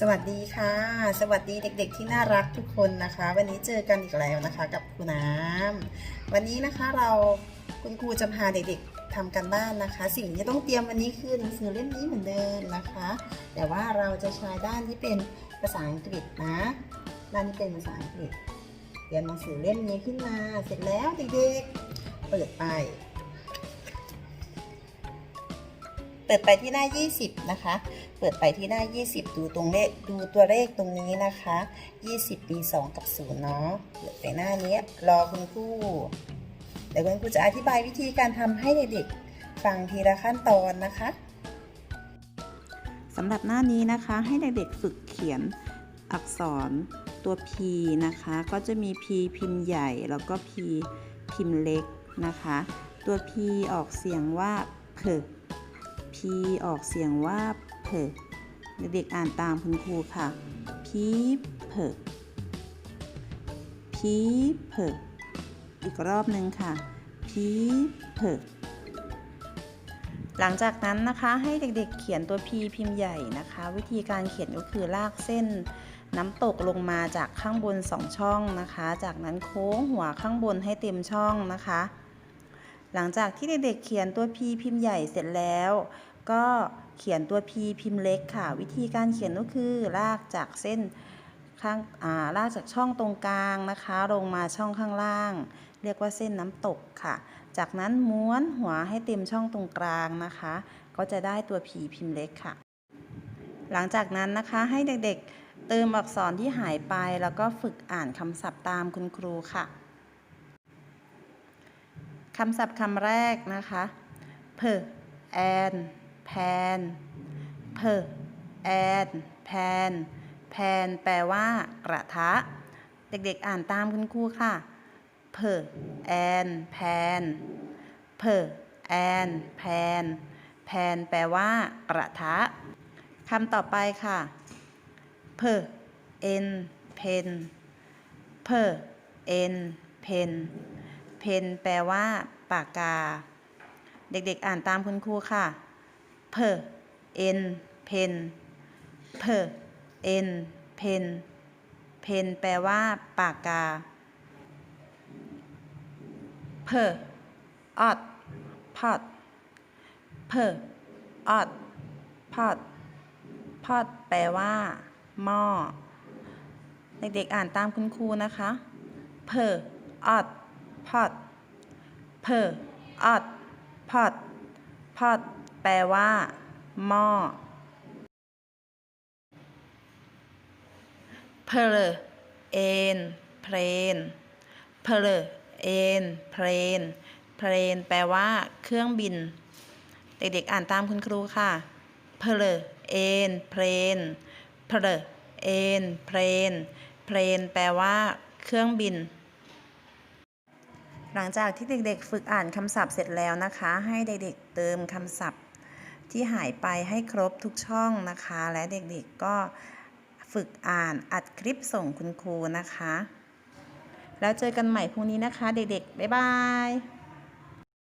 สวัสดีค่ะ สวัสดีเด็กๆ ที่น่ารักทุกคนนะคะ วันนี้เจอกันอีกแล้วนะคะกับครูน้ำวันนี้นะคะเราคุณครูจะพาเด็กๆทำกันบ้านนะคะ สิ่งที่ต้องเตรียมวันนี้คือหนังสือเล่มนี้เหมือนเดิมนะคะ แต่ว่าเราจะใช้ด้านที่เป็นภาษาอังกฤษนะด้านที่เป็นภาษาอังกฤษเตรียมหนังสือเล่มนี้ขึ้นมาเสร็จแล้วเด็กๆ เปิดไป เปิดไปที่หน้า 20 นะคะ เปิดไปที่หน้า 20 ดูตรงเลขดูตัวเลขตรงนี้นะคะ 20 มี2กับ0เนาะ เปิดไปหน้านี้รอคุณครูเดี๋ยวคุณครูจะอธิบายวิธีการทำให้เด็กๆฟังทีละขั้นตอนนะคะสำหรับหน้านี้นะคะให้เด็กๆฝึกเขียนอักษรตัว P นะคะ ก็จะมี P พิมพ์ใหญ่แล้วก็ P พิมพ์เล็กนะคะ ตัว P ออกเสียงว่าเพ P ออกเสียงว่าเพเด็กๆอ่านตามคุณครูค่ะ P เพ P เพอีกรอบหนึ่งค่ะ P เพหลังจากนั้นนะคะให้เด็กๆเขียนตัว P พิมพ์ใหญ่นะคะ วิธีการเขียนก็คือลากเส้นน้ำตกลงมาจากข้างบน 2 ช่องนะคะ จากนั้นโค้งหัวข้างบนให้เต็มช่องนะคะ หลังจากที่เด็กๆเขียนตัว P พิมพ์ใหญ่เสร็จแล้ว ก็เขียนตัว P พิมพ์เล็กค่ะ วิธีการเขียนก็คือลากจากเส้นข้างอ่าลากจากช่องตรงกลางนะคะ ลงมาช่องข้างล่าง เรียกว่าเส้นน้ำตกค่ะ จากนั้นม้วนหัวให้เต็มช่องตรงกลางนะคะ ก็จะได้ตัว P พิมพ์เล็กค่ะ หลังจากนั้นนะคะให้เด็กๆเติมอักษรที่หายไปแล้วก็ฝึกอ่านคำศัพท์ตามคุณครูค่ะคำศัพท์คำแรกนะคะเพอ แอนแพนเพอแอนแพนแพนแปลว่ากระทะ เด็กๆอ่านตามคุณครูค่ะเพอแอนแพนเพอแอนแพนแพนแปลว่ากระทะคำต่อไปค่ะเพอเอ็นเพนเพอเอ็นเพนเพนแปลว่า ปากกา เด็กๆอ่านตามคุณครูค่ะ เพอเอ็นเพนเพอเอ็นเพนเพนแปลว่า ปากกาเพอออดพอดเพอออดพอดพอดแปลว่า หม้อ เด็กๆอ่านตามคุณครูนะคะเพอออดพอดเพอออดพอดพอด แปลว่า หม้อเพลเอนเพลนเพลเอนเพลนเพลนแปลว่า เครื่องบิน เด็กๆ อ่านตามคุณครูค่ะเพลเอนเพลนเพลเอนเพลนเพลนแปลว่า เครื่องบิน หลังจากที่เด็กๆ ฝึกอ่านคำศัพท์เสร็จแล้วนะคะ ให้เด็กๆ เติมคำศัพท์ ที่หายไปให้ครบทุกช่องนะคะ และเด็กๆก็ฝึกอ่านอัดคลิปส่งคุณครูนะคะ แล้วเจอกันใหม่พรุ่งนี้นะคะ เด็กๆ บ๊ายบาย